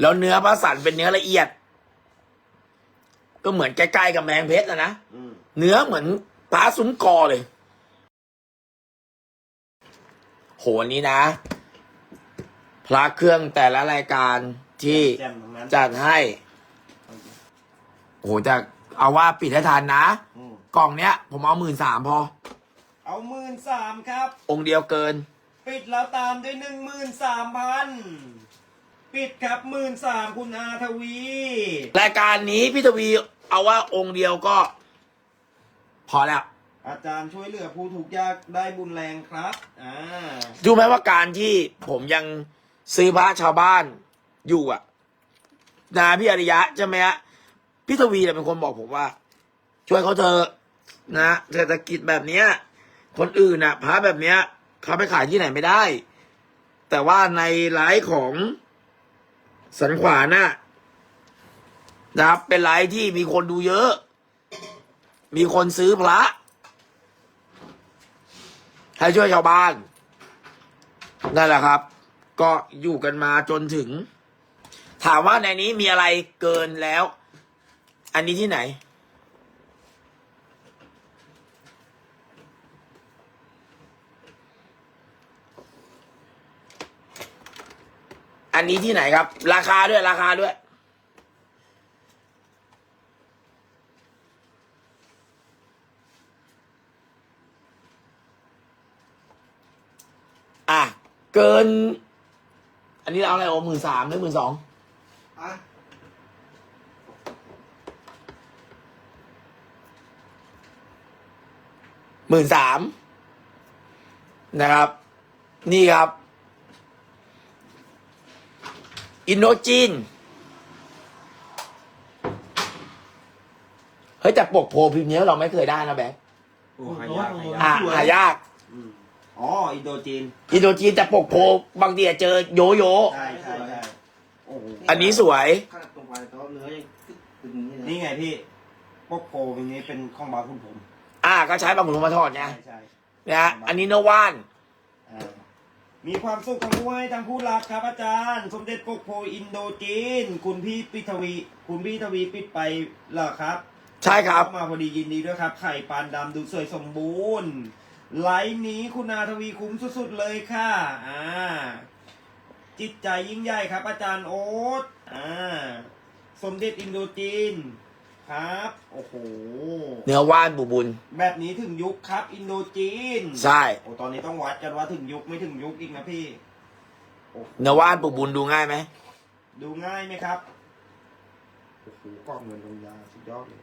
แล้วเนื้อพระสันเป็นเนื้อละเอียด ก็เหมือนใกล้ๆกับแมงเพชรนะนะอืมเนื้อเหมือนปลาซุ้มกอเลย โหอันนี้นะ พระเครื่องแต่ละรายการที่แจ่มทั้งนั้นจัดให้โอ้โหจะเอาว่าปิดให้ทันนะอืมกล่องเนี้ย ผมเอาหมื่นสามพอ เอาหมื่นสามครับ องค์เดียวเกิน ปิดแล้วตามด้วยหนึ่งหมื่นสามพัน ปิดครับหมื่นสามคุณอาทวี รายการนี้พี่ทวีเอาว่าองค์เดียวก็ พอแล้ว อาจารย์ช่วยเหลือผู้ถูกข์ยากได้บุญแรงครับ อ่าดูไหมว่าการที่ผมยังซื้อพระชาวบ้านอยู่อะนะพี่อริยะใช่ไหมฮะพี่ทวีเนี่ยเป็นคนบอกผมว่า ช่วยเขาเถอะนะเศรษฐกิจแบบเนี้ย คนอื่นน่ะพระแบบเนี้ยเขาไปขายที่ไหนไม่ได้ แต่ว่าในไลฟ์ของ สันขวานะ่ะนะครับ เป็นไลฟ์ที่มีคนดูเยอะ มีคนซื้อพระ ให้ช่วยชาวบ้าน นั่นแหละครับ ก็อยู่กันมาจนถึง ถามว่าในนี้มีอะไรเกินแล้ว อันนี้ที่ไหน อันนี้ที่ไหนครับ ราคาด้วยราคาด้วย อะ เกิน อันนี้เราเอาอะไรโอ้หมื่นสามหรือหมื่นสองอะหมื่นสามนะครับ นี่ครับ อินโดจีน เฮ้ยแต่ปกโพลพิมพ์เนี้ยเราไม่เคยได้นะแบงค์โอ้หายากหายากอะหายาก อืมอ๋ออินโดจีนอินโดจีนแต่ปกโพลบางทีอะเจอโยโย่ใช่ใช่ใช่โอ้โหอันนี้สวยขนาดตรงไปแต่ว่าเนื้อยังตึงนี่นะนี่ไงพี่พวกโพลตรงนี้เป็นของบาคุณผมอ่าก็ใช้บางขุนพรหมมาทอดไงใช่ใช่นะฮะอันนี้เนื้อว่าน อ่า มีความสุขทั้งผู้ให้ทั้งผู้รับครับอาจารย์ สมเด็จปกโพอินโดจีน คุณพี่ปิทวี คุณพี่ทวีปิดไปเหรอครับใช่ครับ เข้ามาพอดียินดีด้วยครับ ไข่ปานดำดูสวยสมบูรณ์ ไลน์นี้คุณอาทวีคุ้มสุดๆเลยค่ะอ่าจิตใจยิ่งใหญ่ครับ อาจารย์โอ๊ตอ่าสมเด็จอินโดจีน ครับ โอ้โห เนื้อว่านบุบุญ แบบนี้ถึงยุคครับ อินโดจีนใช่ โอ้ตอนนี้ต้องวัดกันว่าถึงยุคไม่ถึงยุคอีกนะพี่โอ้โหเนื้อว่านบุบุญดูง่ายไหม ดูง่ายไหมครับโอ้โหกล้องเงินลงยาสุดยอดเลย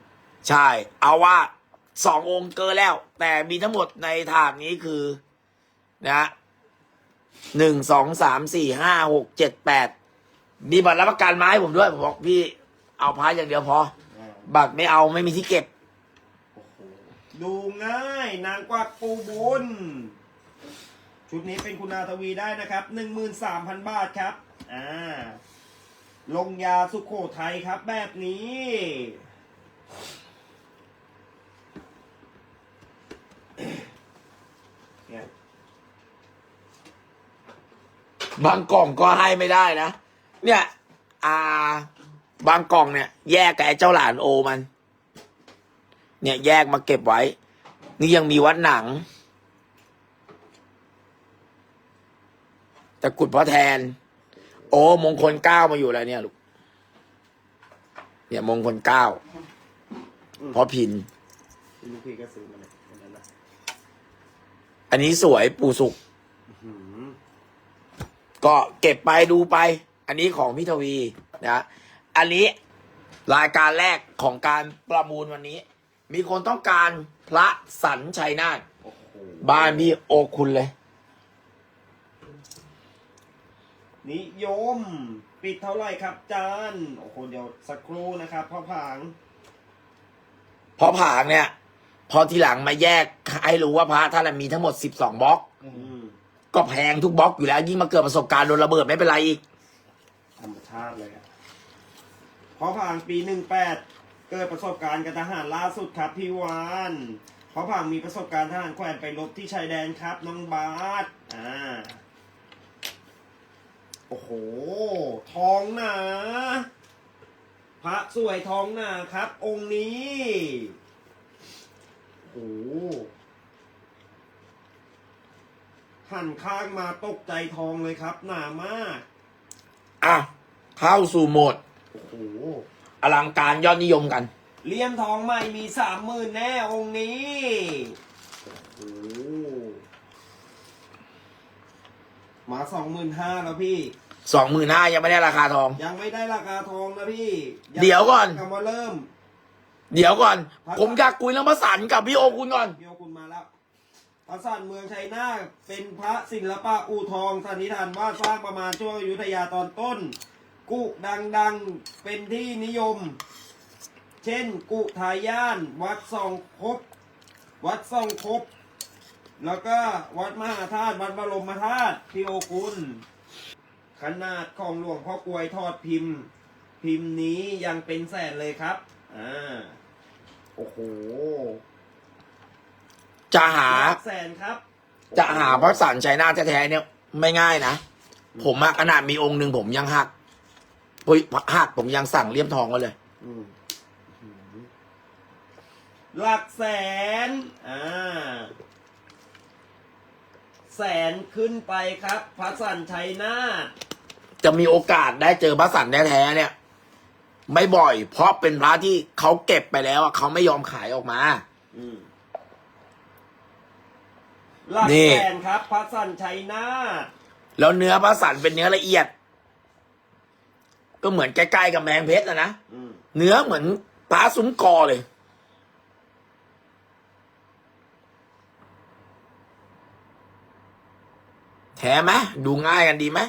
ใช่ เอาว่าสององค์เกินแล้ว แต่มีทั้งหมดในถาดนี้คือ นะหนึ่งสองสามสี่ห้าหกเจ็ดแปดมีบัตรรับประกันมาให้ผมด้วย ผมบอกพี่เอาพายอย่างเดียวพออ่า บัตรไม่เอาไม่มีที่เก็บ โอ้โหดูง่ายนางกวักปูบุญ ชุดนี้เป็นคุณอาทวีได้นะครับหนึ่งหมื่นสามพันบาทครับ อ่า ลงยาสุโขทัยครับแบบนี้ เนี่ยบางกล่องก็ให้ไม่ได้นะ เนี่ย อ่า บางกล่องเนี่ย แยกกับไอ้เจ้าหลานโอมัน เนี่ยแยกมาเก็บไว้ นี่ยังมีวัดหนัง แต่กุดพระแทน โอ้มงคลเก้ามาอยู่แล้วเนี่ยลูก เนี่ยมงคลเก้าเพราะพิน ลูกพี่ก็ซื้อมาเลยวันนั้นนะอันนี้สวยปูสุกหืมก็เก็บไปดูไป อันนี้ของพี่ทวีนะ อันนี้รายการแรกของการประมูลวันนี้ มีคนต้องการพระสันชัยนาทโอ้โหบ้านพี่โอคุณเลย นิยม ปิดเท่าไหร่ครับจานโอ้โหเดี๋ยวสักครู่นะครับพ่อผางเพราะผางเนี่ย พอทีหลังมาแยกให้รู้ว่าพระท่านนะมีทั้งหมดสิบสองบล็อก อืมก็แพงทุกบล็อกอยู่แล้ว ยิ่งมาเกิดประสบการณ์โดนระเบิดไม่เป็นไรอีก ธรรมชาติเลยอะพ่ อผางปีหนึ่งแปดเกิดประสบการณ์กับทหารล่าสุดครับพี่วานพอผางมีประสบการณ์ทหารแขวนไปรบที่ชายแดนครับน้องบาสอ่าโอ้โห ทองหนาพระสวยทองหนาครับ องค์นี้โอ้โหหันข้างมาตกใจทองเลยครับ หนามาก อะ เข้าสู่โหมด โอ้โหอลังการยอดนิยมกันเลี่ยมทองใหม่มีสามหมื่นแน่องค์นี้โอ้โหมาสองหมื่นห้าแล้วพี่ สองหมื่นห้ายังไม่ได้ราคาทอง ยังไม่ได้ราคาทองนะพี่เดี๋ยวก่อนคำว่าเริ่ม เดี๋ยวก่อน ผมอยากคุยเรื่องภาษานกับพี่โอคุณก่อนพี่โอคุณมาแล้วปราสาทเมืองชัยนาทเป็นพระศิลปะอู่ทองสันนิษฐานว่าสร้างประมาณช่วงอยุธยาตอนต้น กุดังๆ เป็นที่นิยม เช่น กุทาย่าน วัดซองคบ วัดซองคบ แล้วก็วัดมหาธาตุวัดบรมธาตุพี่โอคุณ ขนาดของหลวงพ่อกลวยทอดพิมพ์ พิมพ์นี้ยังเป็นแสนเลยครับ อ่า โอ้โห จะหาแสนครับ จะหาพระสันชัยนาทแท้ๆเนี่ย ไม่ง่ายนะ ผมอะขนาดมีองค์หนึ่งผมยังหัก ปุยหักผมยังสั่งเลี่ยมทองไว้เลย อืมหลักแสน อ่า แสนขึ้นไปครับพระสันชัยนาทจะมีโอกาสได้เจอพระสันแท้ๆเนี่ย ไม่บ่อย เพราะเป็นพระที่เขาเก็บไปแล้วอะเขาไม่ยอมขายออกมา อืมหลักนี่แสนครับพระสันชัยนาทแล้วเนื้อพระสันเป็นเนื้อละเอียด ก็เหมือนใกล้ๆกับแมงเพชรนะนะอืมเนื้อเหมือนปลาซุ้มกอเลย แท้ไหมดูง่ายกันดีไหม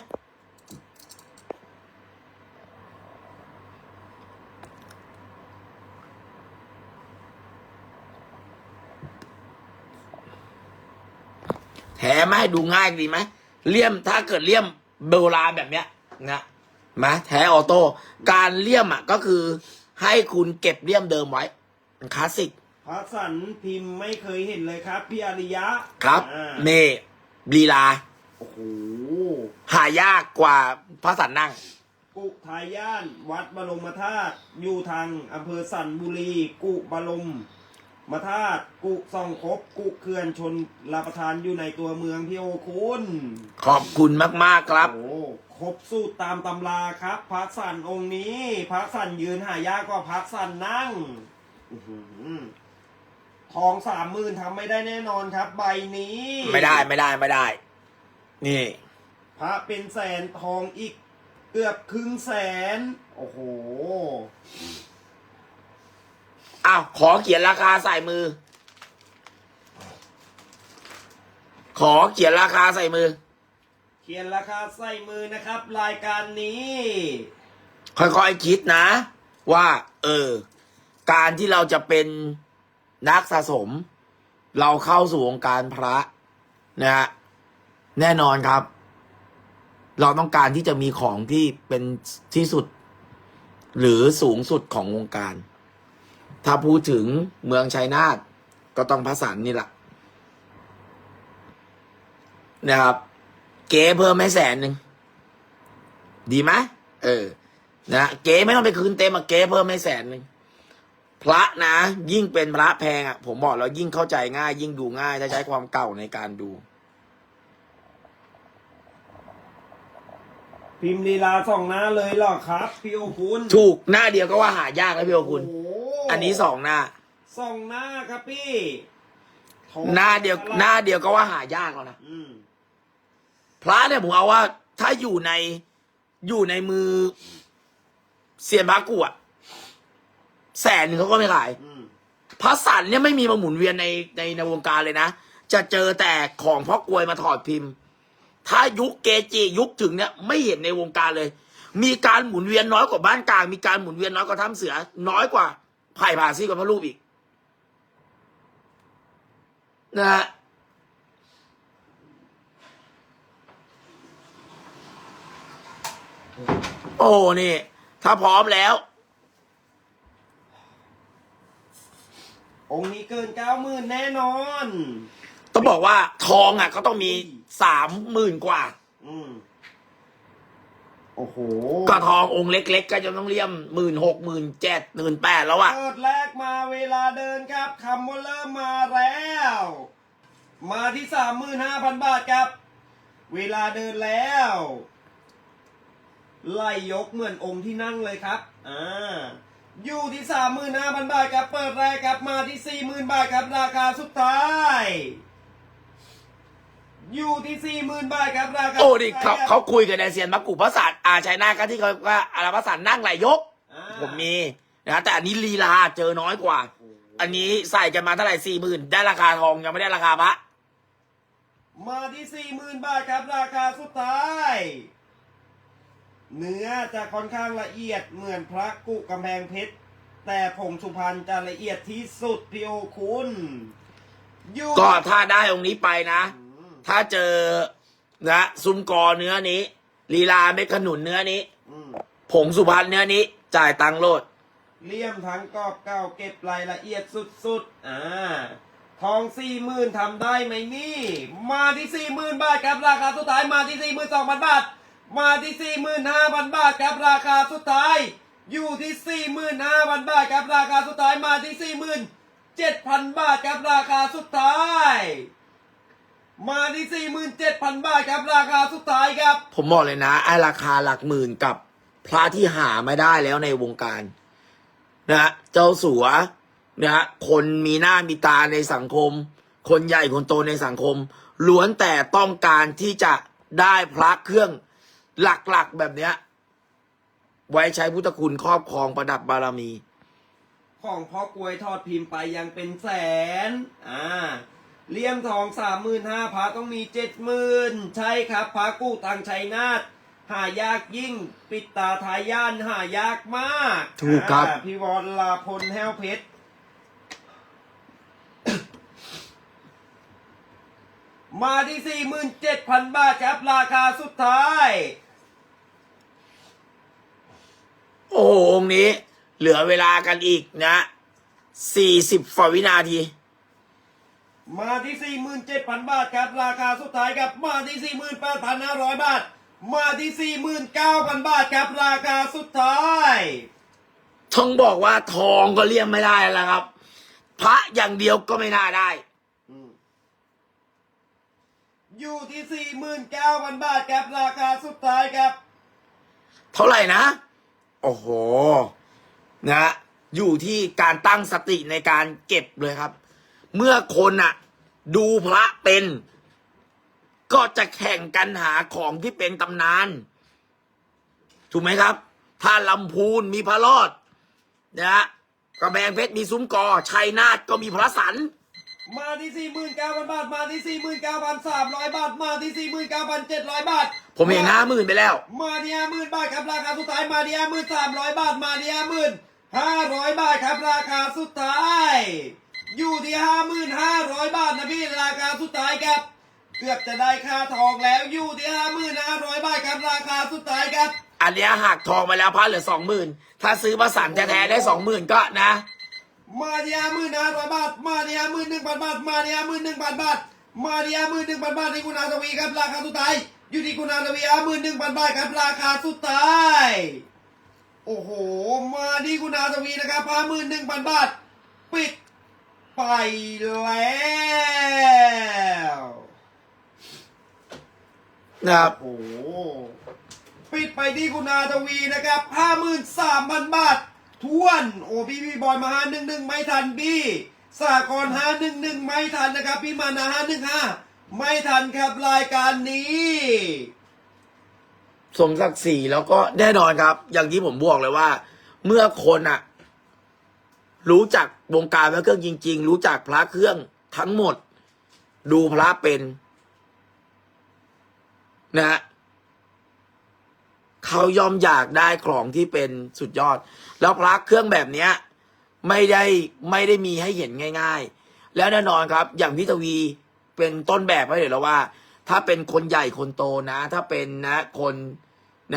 แท้ไหมดูง่ายดีไหมเลี่ยมถ้าเกิดเลี่ยมโบราณแบบเนี้ยนะ มาแท้ออโต้การเลี่ยมอะก็คือ ให้คุณเก็บเลี่ยมเดิมไว้มันคลาสสิกพระสันพิมพ์ไม่เคยเห็นเลยครับ พี่อริยะครับอ่าเน่ลีลา โอ้โหหายากกว่าพระสันนั่ง กุทาย่านวัดบรมธาตุอยู่ทางอำเภอสันบุรี กุบรมมาธาตุกุซองคบกุเขื่อนชนลาประทานอยู่ในตัวเมืองพี่โอคุณขอบคุณมาก ๆ ครับ โอ้ค รบสูตรตามตำราครับ พระสันองค์นี้ พระสันยืนหายากกว่าพระสันนั่งอื้อหือทองสามหมื่นทำไม่ได้แน่นอนครับ ใบนี้ ไม่ได้ไม่ได้ไม่ได้ นี่ พระเป็นแสนทองอีกเกือบครึ่งแสน โอ้โหอ้าวขอเขียนราคาใส่มือ ขอเขียนราคาใส่มือ เขียนราคาใส่มือนะครับ รายการนี้ ค่อยๆคิดนะ ว่า เออ การที่เราจะเป็นนักสะสม เราเข้าสู่วงการพระนะฮะแน่นอนครับ เราต้องการที่จะมีของที่เป็นที่สุด หรือสูงสุดของวงการ ถ้าพูดถึงเมืองชัยนาทก็ต้องพระสันนี่แหละนะครับ เก๋เพิ่มให้แสนหนึ่งดีไหมเออ นะเก๋ไม่ต้องไปคืนเต็มอะเก๋เพิ่มให้แสนหนึ่งพระนะ ยิ่งเป็นพระแพงอะผมบอกแล้วยิ่งเข้าใจง่าย ยิ่งดูง่ายถ้าใช้ความเก่าในการดู พิมพ์ลีลาสองหน้าเลยเหรอครับพี่โอคุณถูกหน้าเดียวก็ว่าหายากแล้วพี่โอคุณโอ้โหอันนี้สองหน้า สองหน้าครับพี่ทองหน้าเดียว หน้าเดียวก็ว่าหายากแล้วนะ อืม พระเนี่ยผมเอาว่า ถ้าอยู่ในอยู่ในมือเซียนพระกูอะแสนหนึ่งเขาก็ไม่ขายอืมพระสันเนี่ยไม่มีมาหมุนเวียนในในในวงการเลยนะ จะเจอแต่ของพ่อกลวยมาถอดพิมพ์ ถ้ายุคเกจิยุคถึงเนี่ยไม่เห็นในวงการเลย มีการหมุนเวียนน้อยกว่าบ้านกลาง มีการหมุนเวียนน้อยกว่าถ้ำเสือ น้อยกว่าไผ่ผ่าซี่กับพระรูปอีก นะฮะ โอ้นี่ ถ้าพร้อมแล้ว องค์นี้เกินเก้าหมื่นแน่นอน ต้องบอกว่าทองอะ ก็ต้องมีสามหมื่นกว่า อืมโอ้โหก็ทององค์เล็ก ๆ ก็จะต้องเลี่ยมหมื่นหกหมื่นเจ็ดหมื่นแปดแล้วอะเปิดแรกมาเวลาเดินครับคำว่าเริ่มมาแล้ว มาที่สามหมื่นห้าพันบาทครับ เวลาเดินแล้ว ไล่ยกเหมือนองค์ที่นั่งเลยครับ อ่า อยู่ที่สามหมื่นห้าพันบาทครับ เปิดแรกครับ มาที่สี่หมื่นบาทครับ ราคาสุดท้าย อยู่ที่สี่หมื่นบาทครับ ราคาโอ้ดิสุเขาท้ยครับเขาคุยกับนายเซียนมักกุพระศาสตร์อาชัยนาก็ที่เขาว่าอาราพระศาสตร์นั่งไหลยกอ่าผมมีนะแต่อันนี้ลีลาเจอน้อยกว่า อันนี้ใส่กันมาเท่าไหร่สี่หมื่นได้ราคาทองยังไม่ได้ราคาพระมาที่สี่หมื่นบาทครับ ราคาสุดท้าย เนื้อจะค่อนข้างละเอียดเหมือนพระกุกำแพงเพชร แต่ผงสุพรรณจะละเอียดที่สุดพี่โอคุณอยู่ก็ถ้าได้องค์นี้ไปนะอืมถ้าเจอนะซุ้มกอเนื้อนี้ ลีลาเม็ดขนุนเนื้อนี้ อืมผงสุพรรณเนื้อนี้ จ่ายตังค์โลด เลี่ยมทั้งกรอบเก่าเก็บรายละเอียดสุดๆ อ่า ทองสี่หมื่นทำได้ไหมนี่ มาที่สี่หมื่นบาทครับราคาสุดท้ายมาที่สี่หมื่นสองพันบาท มาที่สี่หมื่นห้าพันบาทครับราคาสุดท้าย อยู่ที่สี่หมื่นห้าพันบาทครับราคาสุดท้ายมาที่สี่หมื่นเจ็ดพันบาทครับราคาสุดท้าย มาที่สี่หมื่นเจ็ดพันบาทครับราคาสุดท้ายครับ ผมบอกเลยนะไอราคาหลักหมื่นกับพระที่หาไม่ได้แล้วในวงการนะเจ้าสัวนะคนมีหน้ามีตาในสังคม คนใหญ่คนโตในสังคมล้วนแต่ต้องการที่จะได้พระเครื่อง หลักๆแบบเนี้ย ไว้ใช้พุทธคุณครอบครองประดับบารมี ของพ่อกลวยทอดพิมพ์ไปยังเป็นแสน อ่าเลี่ยมทองสามหมื่นห้าพระต้องมีเจ็ดหมื่นใช่ครับพระกู้ตังชัยนาทหายากยิ่ง ปิดตาทายย่านหายากมากถูกครับ อ่าพี่วรลาพลแห้วเพชร มาที่สี่หมื่นเจ็ดพันบาทครับราคาสุดท้าย โอ้โหองค์นี้ เหลือเวลากันอีกนะสี่สิบฝ่าวินาที มาที่สี่หมื่นเจ็ดพันบาทครับ ราคาสุดท้ายครับ มาที่สี่หมื่นแปดพันห้าร้อยบาท มาที่สี่หมื่นเก้าพันบาทครับ ราคาสุดท้ายต้องบอกว่าทองก็เลี่ยมไม่ได้แล้วครับ พระอย่างเดียวก็ไม่น่าได้ อยู่ที่สี่หมื่นเก้าพันบาทครับ ราคาสุดท้ายครับ เท่าไหร่นะ โอ้โห นะ อยู่ที่การตั้งสติในการเก็บเลยครับ เมื่อคนอะดูพระเป็น ก็จะแข่งกันหาของที่เป็นตำนาน ถูกไหมครับ ถ้าลำพูนมีพระรอด นะฮะกระแบงเพชรมีซุ้มกอชัยนาทก็มีพระสัน มาที่สี่หมื่นเก้าพันบาท มาที่สี่หมื่นเก้าพันสามร้อยบาท มาที่สี่หมื่นเก้าพันเจ็ดร้อยบาท ผมเห็นห้าหมื่นไปแล้ว มาที่ห้าหมื่นบาทครับราคาสุดท้าย มาที่ห้าหมื่นสามร้อยบาท มาที่ห้าหมื่นห้าร้อยบาทครับราคาสุดท้าย อยู่ที่ห้าหมื่นห้าร้อยบาทนะพี่ราคาสุดท้ายครับ เกือบจะได้ค่าทองแล้วอยู่ที่ห้าหมื่นห้าร้อยบาทครับราคาสุดท้ายครับ อันเนี้ยหักทองไปแล้วพระเหลือสองหมื่นถ้าซื้อพระสันแท้ๆได้สองหมื่นก็นะ มาที่ห้าหมื่นห้าร้อยบาทมาที่ห้าหมื่นหนึ่งพันบาท มาที่ห้าหมื่นหนึ่งพันบาท มาที่ห้าหมื่นหนึ่งพันบาทที่คุณอาทวีครับราคาสุดท้าย อยู่ที่คุณอาทวีห้าหมื่นหนึ่งพันบาทครับราคาสุดท้าย โอ้โห มาที่คุณอาทวีนะครับห้าหมื่นหนึ่งพันบาท ปิดไปแล้วนะครับโอ้โห ปิดไปที่คุณอาทวีนะครับห้าหมื่นสามพันบาท ทวนโอ้พี่พี่บอยมาห้าหนึ่งหนึ่งไม่ทันพี่สากรห้าหนึ่งหนึ่งไม่ทันนะครับ พี่มานาหาหนึ่งห้าไม่ทันครับรายการนี้ สมศักดิ์ศรีแล้วก็แน่นอนครับ อย่างที่ผมบอกเลยว่า เมื่อคนอะรู้จักวงการพระเครื่องจริง ๆ รู้จักพระเครื่องทั้งหมด ดูพระเป็น นะฮะ เขายอมอยากได้ของที่เป็นสุดยอด แล้วพระเครื่องแบบเนี้ยไม่ได้ไม่ได้มีให้เห็นง่าย ๆ แล้วแน่นอนครับ อย่างพิทวีเป็นต้นแบบให้เห็นแล้วว่า ถ้าเป็นคนใหญ่คนโตนะ ถ้าเป็นนะคน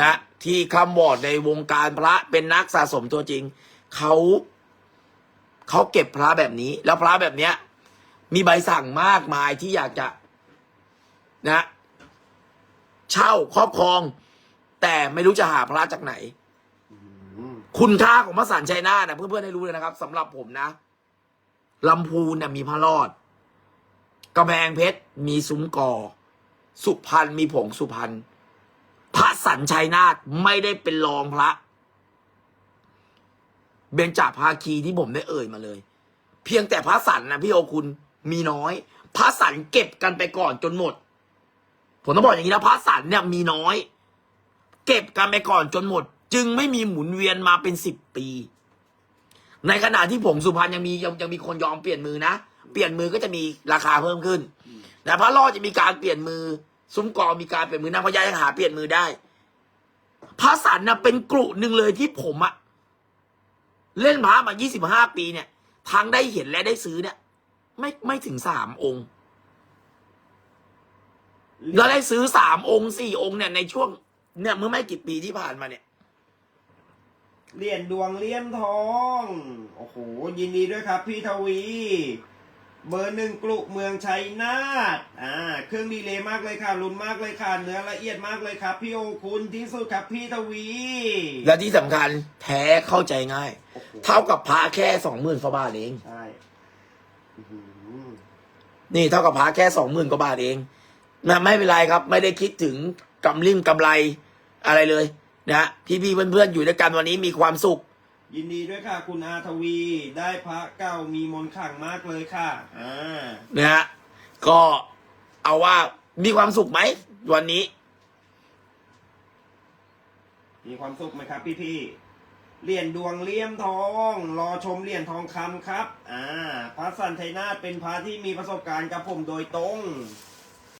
นะที่คำวอดในวงการพระเป็นนักสะสมตัวจริงเขาเขาเก็บพระแบบนี้ แล้วพระแบบเนี้ย มีใบสั่งมากมายที่อยากจะ นะ เช่าครอบครอง แต่ไม่รู้จะหาพระจากไหนอืมคุณค่าของพระสันชัยนาทนะเพื่อนๆให้รู้เลยนะครับสำหรับผมนะลำพูนเนี่ยมีพระรอดกำแพงเพชรมีซุ้มกอ สุพรรณมีผงสุพรรณพระสันชัยนาทไม่ได้เป็นรองพระ เบญจภาคีที่ผมได้เอ่ยมาเลย เพียงแต่พระสันนะพี่โอคุณมีน้อย พระสันเก็บกันไปก่อนจนหมด ผมต้องบอกอย่างนี้นะพระสันเนี่ยมีน้อย เก็บกันไปก่อนจนหมด จึงไม่มีหมุนเวียนมาเป็นสิบปี ในขณะที่ผงสุพรรณยังมียังยังมีคนยอมเปลี่ยนมือนะ เปลี่ยนมือก็จะมีราคาเพิ่มขึ้นแต่พระรอดจะมีการเปลี่ยนมือ ซุ้มกอมีการเปลี่ยนมือนางพญายังหาเปลี่ยนมือได้พระสันนะเป็นกลุ่หนึ่งเลยที่ผมอะเล่นพระมา25ปีเนี่ยทั้งได้เห็นและได้ซื้อเนี่ย ไม่ไม่ถึงสามองค์ แล้วได้ซื้อสามองค์สี่องค์เนี่ยในช่วง เนี่ยเมื่อไม่กี่ปีที่ผ่านมาเนี่ยเหรียญดวงเลี่ยมทอง โอ้โห ยินดีด้วยครับ พี่ทวี เบอร์หนึ่งกลุเมืองชัยนาทอ่า เครื่องดีเลย์มากเลยค่ะลุ้นมากเลยค่ะ เนื้อละเอียดมากเลยครับ พี่โอคุณที่สุดครับพี่ทวี และที่สำคัญแท้เข้าใจง่าย โอ้โหเท่ากับพระแค่สองหมื่นกว่าบาทเอง ใช่อื้อหือนี่เท่ากับพระแค่สองหมื่นกว่าบาทเองนะไม่เป็นไรครับ ไม่ได้คิดถึงกำลิ่มกำไร อะไรเลยนะพี่ๆเพื่อนๆอยู่ด้วยกันวันนี้มีความสุข ยินดีด้วยค่ะ คุณอาทวีได้พระเก่ามีมนต์ขลังมากเลยค่ะอ่านะฮะก็เอาว่ามีความสุขไหมวันนี้ มีความสุขไหมครับ พี่พี่ๆเหรียญดวงเลี่ยมทอง รอชมเหรียญทองคำครับ อ่า พระสันชัยนาทเป็นพระที่มีประสบการณ์กับผมโดยตรงค